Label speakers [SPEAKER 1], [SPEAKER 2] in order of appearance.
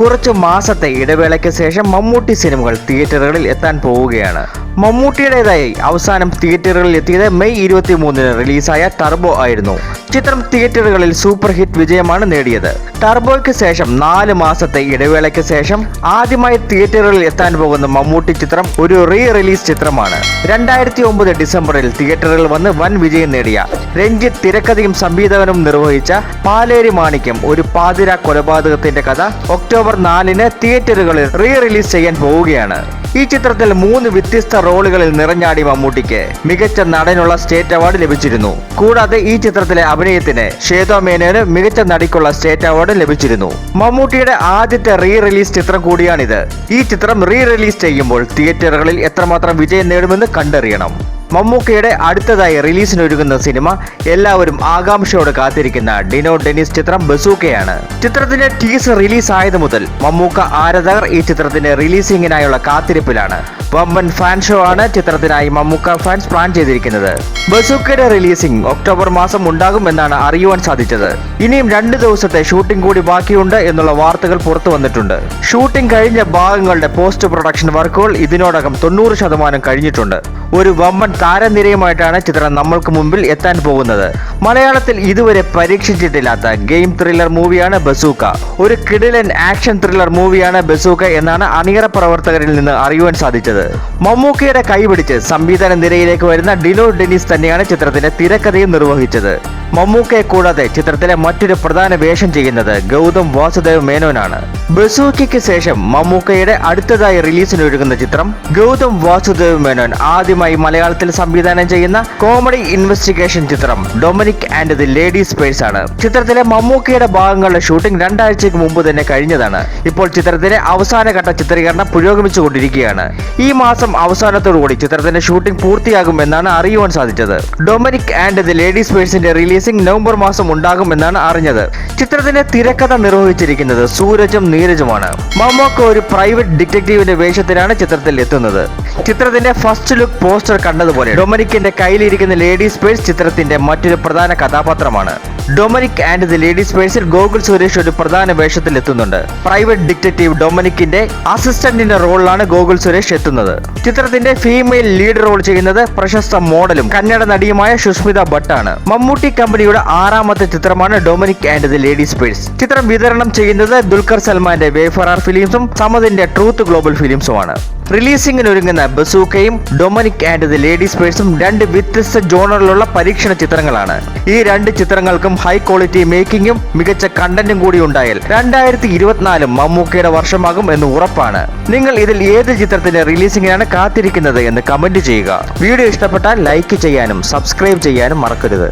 [SPEAKER 1] കുറച്ച് മാസത്തെ ഇടവേളയ്ക്ക് ശേഷം മമ്മൂട്ടി സിനിമകൾ തിയേറ്ററുകളിൽ എത്താൻ പോവുകയാണ്. മമ്മൂട്ടിയുടേതായി അവസാനം തിയേറ്ററുകളിൽ എത്തിയത് മെയ് ഇരുപത്തി മൂന്നിന് റിലീസായ ടർബോ ആയിരുന്നു. ചിത്രം തിയേറ്ററുകളിൽ സൂപ്പർ ഹിറ്റ് വിജയമാണ് നേടിയത്. ടർബോയ്ക്ക് ശേഷം നാല് മാസത്തെ ഇടവേളയ്ക്ക് ശേഷം ആദ്യമായി തിയേറ്ററുകളിൽ എത്താൻ പോകുന്ന മമ്മൂട്ടി ചിത്രം ഒരു റീ റിലീസ് ചിത്രമാണ്. രണ്ടായിരത്തി ഒമ്പത് ഡിസംബറിൽ തിയേറ്ററുകളിൽ വന്ന് വൻ വിജയം നേടിയ രഞ്ജിത്ത് തിരക്കഥയും സംവിധാനവും നിർവഹിച്ച പാലേരി മാണിക്യം ഒരു പാതിര കൊലപാതകത്തിന്റെ കഥ ഒക്ടോബർ നാലിന് തിയേറ്ററുകളിൽ റീ റിലീസ് ചെയ്യാൻ പോവുകയാണ്. ഈ ചിത്രത്തിൽ മൂന്ന് വ്യത്യസ്ത റോളുകളിൽ നിറഞ്ഞാടി മമ്മൂട്ടിക്ക് മികച്ച നടനുള്ള സ്റ്റേറ്റ് അവാർഡ് ലഭിച്ചിരുന്നു. കൂടാതെ ഈ ചിത്രത്തിലെ അഭിനയത്തിന് ശ്വേത മേനോന് മികച്ച നടിക്കുള്ള സ്റ്റേറ്റ് അവാർഡ് ലഭിച്ചിരുന്നു. മമ്മൂട്ടിയുടെ ആദ്യത്തെ റീ റിലീസ് ചിത്രം കൂടിയാണിത്. ഈ ചിത്രം റീ റിലീസ് ചെയ്യുമ്പോൾ തിയേറ്ററുകളിൽ എത്രമാത്രം വിജയം നേടുമെന്ന് കണ്ടറിയണം. മമ്മൂക്കയുടെ അടുത്തതായി റിലീസിനൊരുങ്ങുന്ന സിനിമ എല്ലാവരും ആകാംക്ഷയോടെ കാത്തിരിക്കുന്ന ഡിനോ ഡെനിസ് ചിത്രം ബസൂക്കയാണ്. ചിത്രത്തിന്റെ ടീസർ റിലീസ് ആയത് മുതൽ മമ്മൂക്ക ആരാധകർ ഈ ചിത്രത്തിന്റെ റിലീസിംഗിനായുള്ള കാത്തിരിപ്പിലാണ്. വമ്പൻ ഫാൻ ഷോ ആണ് ചിത്രത്തിനായി മമ്മൂക്ക ഫാൻസ് പ്ലാൻ ചെയ്തിരിക്കുന്നത്. ബസൂക്കയുടെ റിലീസിംഗ് ഒക്ടോബർ മാസം ഉണ്ടാകും എന്നാണ് അറിയുവാൻ സാധിച്ചത്. ഇനിയും രണ്ട് ദിവസത്തെ ഷൂട്ടിംഗ് കൂടി ബാക്കിയുണ്ട് എന്നുള്ള വാർത്തകൾ പുറത്തു വന്നിട്ടുണ്ട്. ഷൂട്ടിംഗ് കഴിഞ്ഞ ഭാഗങ്ങളുടെ പോസ്റ്റ് പ്രൊഡക്ഷൻ വർക്കുകൾ ഇതിനോടകം തൊണ്ണൂറ് ശതമാനം കഴിഞ്ഞിട്ടുണ്ട്. ഒരു വമ്മൻ താരനിരയുമായിട്ടാണ് ചിത്രം നമ്മൾക്ക് മുമ്പിൽ എത്താൻ പോകുന്നത്. മലയാളത്തിൽ ഇതുവരെ പരീക്ഷിച്ചിട്ടില്ലാത്ത ഗെയിം ത്രില്ലർ മൂവിയാണ് ബസൂക്ക. ഒരു കിടിലൻ ആക്ഷൻ ത്രില്ലർ മൂവിയാണ് ബസൂക്ക എന്നാണ് അണിയറ പ്രവർത്തകരിൽ നിന്ന് അറിയുവാൻ സാധിച്ചത്. മമ്മൂക്കയുടെ കൈപിടിച്ച് സംവിധാന നിരയിലേക്ക് വരുന്ന ഡിനോ ഡെനിസ് തന്നെയാണ് ചിത്രത്തിന്റെ തിരക്കഥയും നിർവഹിച്ചത്. മമ്മൂക്കയെ കൂടാതെ ചിത്രത്തിലെ മറ്റൊരു പ്രധാന വേഷം ചെയ്യുന്നത് ഗൗതം വാസുദേവ് മേനോനാണ്. ബസൂക്കയ്ക്ക് ശേഷം മമ്മൂക്കയുടെ അടുത്തതായി റിലീസിനൊരുങ്ങുന്ന ചിത്രം ഗൗതം വാസുദേവ് മേനോൻ ആദ്യമായി മലയാളത്തിൽ സംവിധാനം ചെയ്യുന്ന കോമഡി ഇൻവെസ്റ്റിഗേഷൻ ചിത്രം Dominic and the ladies purse ആണ്. ചിത്രത്തിലെ മമ്മൂക്കയുടെ ഭാഗങ്ങളുടെ ഷൂട്ടിംഗ് രണ്ടാഴ്ചയ്ക്ക് മുമ്പ് തന്നെ കഴിഞ്ഞതാണ്. ഇപ്പോൾ ചിത്രത്തിലെ അവസാനഘട്ട ചിത്രീകരണം പുരോഗമിച്ചുകൊണ്ടിരിക്കുകയാണ്. ഈ മാസം അവസാനത്തോടുകൂടി ചിത്രത്തിന്റെ ഷൂട്ടിംഗ് പൂർത്തിയാകുമെന്നാണ് അറിയുവാൻ സാധിച്ചത്. ഡൊമിനിക് ആൻഡ് ദി ലേഡീസ് പേഴ്സിന്റെ റിലീസിംഗ് നവംബർ മാസം ഉണ്ടാകുമെന്നാണ് അറിഞ്ഞത്. ചിത്രത്തിന്റെ തിരക്കഥ നിർവഹിച്ചിരിക്കുന്നത് സൂരജും നീരജുമാണ്. മമ്മൂക്ക ഒരു പ്രൈവറ്റ് ഡിറ്റക്റ്റീവിന്റെ വേഷത്തിലാണ് ചിത്രത്തിൽ എത്തുന്നത്. ചിത്രത്തിന്റെ ഫസ്റ്റ് ലുക്ക് പോസ്റ്റർ കണ്ടതുപോലെ ഡൊമനിക്കിന്റെ കയ്യിലിരിക്കുന്ന ലേഡീസ് പേഴ്സ് ചിത്രത്തിന്റെ മറ്റൊരു പ്രധാന കഥാപാത്രമാണ്. ഡൊമനിക് ആൻഡ് ദി ലേഡീസ് പേഴ്സിൽ ഗോകുൽ സുരേഷ് ഒരു പ്രധാന വേഷത്തിൽ എത്തുന്നുണ്ട്. പ്രൈവറ്റ് ഡിറ്റക്റ്റീവ് ഡൊമനിക്കിന്റെ അസിസ്റ്റന്റിന്റെ റോളിലാണ് ഗോകുൽ സുരേഷ് എത്തുന്നത്. ചിത്രത്തിന്റെ ഫീമെയിൽ ലീഡ് റോൾ ചെയ്യുന്നത് പ്രശസ്ത മോഡലും കന്നഡ നടിയുമായ സുസ്മിത ഭട്ടാണ് മമ്മൂട്ടി കമ്പനിയുടെ ആറാമത്തെ ചിത്രമാണ് Dominic and the ladies purse ചിത്രം വിതരണം ചെയ്യുന്നത് ദുൽഖർ സൽമാന്റെ വേഫറാർ ഫിലിംസും സമതിന്റെ ട്രൂത്ത് ഗ്ലോബൽ ഫിലിംസുമാണ് റിലീസിംഗിന് ഒരുങ്ങുന്ന ബസൂക്കയും ഡൊമിനിക് ആൻഡ് ദി ലേഡീസ് പേഴ്സും രണ്ട് വ്യത്യസ്ത ജോണറിലുള്ള പരീക്ഷണ ചിത്രങ്ങളാണ്. ഈ രണ്ട് ചിത്രങ്ങൾക്കും ഹൈ ക്വാളിറ്റി മേക്കിംഗും മികച്ച കണ്ടന്റും കൂടി ഉണ്ടായാൽ രണ്ടായിരത്തി ഇരുപത്തിനാല് മമ്മൂക്കയുടെ വർഷമാകും എന്ന് ഉറപ്പാണ്. നിങ്ങൾ ഇതിൽ ഏത് ചിത്രത്തിന്റെ റിലീസിംഗിനാണ് കാത്തിരിക്കുന്നത് എന്ന് കമന്റ് ചെയ്യുക. വീഡിയോ ഇഷ്ടപ്പെട്ടാൽ ലൈക്ക് ചെയ്യാനും സബ്സ്ക്രൈബ് ചെയ്യാനും മറക്കരുത്.